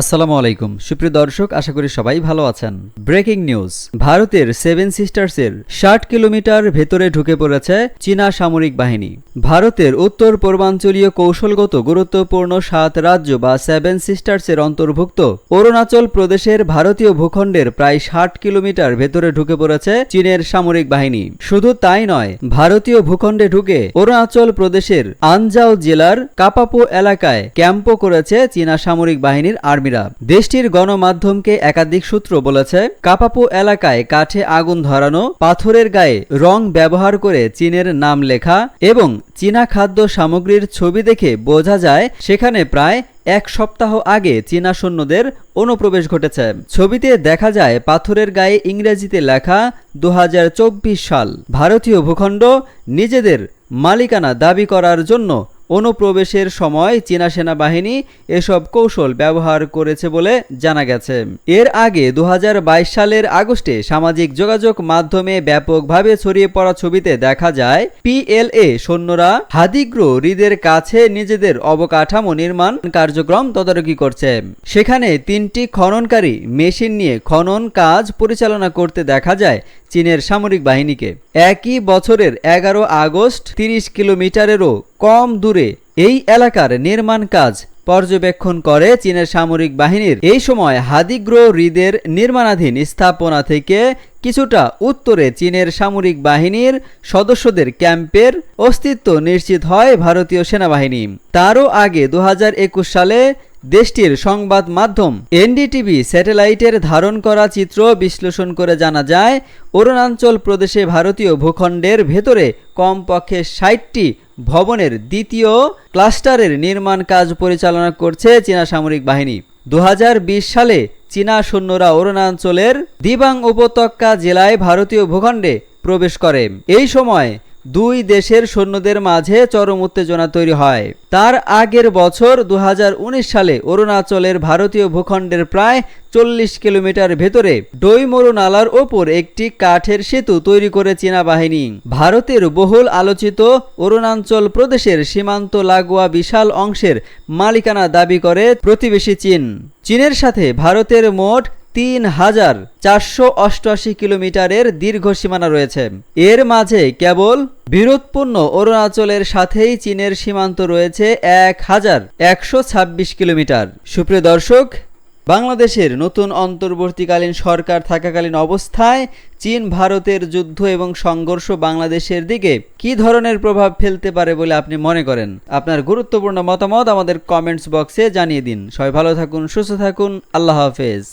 আসসালামু আলাইকুম। সুপ্রিয় দর্শক, আশা করি সবাই ভালো আছেন। Breaking news. ভারতের সেভেন সিস্টার্সের ষাট কিলোমিটার ভেতরে ঢুকে পড়েছে চীনা সামরিক বাহিনী। ভারতের উত্তর পূর্বাঞ্চলীয় কৌশলগত গুরুত্বপূর্ণ সাত রাজ্য বা সেভেন সিস্টার্সের অন্তর্ভুক্ত অরুণাচল প্রদেশের ভারতীয় ভূখণ্ডের প্রায় ষাট কিলোমিটার ভেতরে ঢুকে পড়েছে চীনের সামরিক বাহিনী। শুধু তাই নয়, ভারতীয় ভূখণ্ডে ঢুকে অরুণাচল প্রদেশের আনজাও জেলার কাপাপো এলাকায় ক্যাম্পও করেছে চীনা সামরিক বাহিনীর আর্মিরা দেশটির গণমাধ্যমকে একাধিক সূত্র বলেছে, কাপাপো এলাকায় কাঠে আগুন ধরানো, পাথরের গায়ে রং ব্যবহার করে চীনের নাম লেখা এবং চীনা খাদ্য সামগ্রীর ছবি দেখে বোঝা যায়, সেখানে প্রায় এক সপ্তাহ আগে চীনা সৈন্যদের অনুপ্রবেশ ঘটেছে। ছবিতে দেখা যায়, পাথরের গায়ে ইংরেজিতে লেখা দু হাজার চব্বিশ সাল, ভারতীয় ভূখণ্ড নিজেদের মালিকানা দাবি করার জন্য অনুপ্রবেশের সময় চীনা সেনাবাহিনী এসব কৌশল ব্যবহার করেছে বলে জানা গেছে। এর আগে দু হাজার বাইশ সালের আগস্টে সামাজিক যোগাযোগ মাধ্যমে ব্যাপকভাবে ছড়িয়ে পড়া ছবিতে দেখা যায়, পিএলএ সৈন্যরা হাদিগ্র হ্রদের কাছে নিজেদের অবকাঠামো নির্মাণ কার্যক্রম তদারকি করছে। সেখানে তিনটি খননকারী মেশিন নিয়ে খনন কাজ পরিচালনা করতে দেখা যায় চীনের সামরিক বাহিনীকে। একই বছরের এগারো আগস্ট তিরিশ কিলোমিটারেরও কম দূরে এই এলাকার নির্মাণ কাজ পর্যবেক্ষণ করে চীনের সামরিক বাহিনীর। এই সময় হাদিগ্রো হ্রদের নির্মাণাধীন স্থাপনা থেকে কিছুটা উত্তরে চীনের সামরিক বাহিনীর সদস্যদের ক্যাম্পের অস্তিত্ব নিশ্চিত হয় ভারতীয় সেনাবাহিনী। তারও আগে দু হাজার একুশ সালে দেশটির সংবাদ মাধ্যম এনডিটিভি স্যাটেলাইটের ধারণ করা চিত্র বিশ্লেষণ করে জানা যায়, অরুণাচল প্রদেশে ভারতীয় ভূখণ্ডের ভেতরে কমপক্ষে ষাটটি ভবনের দ্বিতীয় ক্লাস্টারের নির্মাণ কাজ পরিচালনা করছে চীনা সামরিক বাহিনী। দু হাজার বিশ সালে চীনা সৈন্যরা অরুণাচলের দিবাং উপত্যকা জেলায় ভারতীয় ভূখণ্ডে প্রবেশ করে। এই সময় দুই দেশের সৈন্যদের মাঝে চরম উত্তেজনা তৈরি হয়। তার আগের বছর দু হাজার উনিশ সালে অরুণাচলের ভারতীয় ভূখণ্ডের প্রায় চল্লিশ কিলোমিটার ভেতরে ডইমরু নালার ওপর একটি কাঠের সেতু তৈরি করে চীনা বাহিনী ভারতের বহুল আলোচিত অরুণাচল প্রদেশের সীমান্ত লাগোয়া বিশাল অংশের মালিকানা দাবি করে প্রতিবেশী চীন। চীনের সাথে ভারতের মোট তিন হাজার চারশো অষ্টআশি কিলোমিটারের দীর্ঘ সীমানা রয়েছে। এর মাঝে কেবল বিরোধপূর্ণ অরুণাচলের সাথেই চীনের সীমান্ত রয়েছে এক হাজার একশো ছাব্বিশ কিলোমিটার। সুপ্রিয় দর্শক, বাংলাদেশের নতুন অন্তর্বর্তীকালীন সরকার থাকাকালীন অবস্থায় চীন ভারতের যুদ্ধ এবং সংঘর্ষ বাংলাদেশের দিকে কি ধরনের প্রভাব ফেলতে পারে বলে আপনি মনে করেন? আপনার গুরুত্বপূর্ণ মতামত আমাদের কমেন্টস বক্সে জানিয়ে দিন। সবাই ভালো থাকুন, সুস্থ থাকুন, আল্লাহ হাফেজ।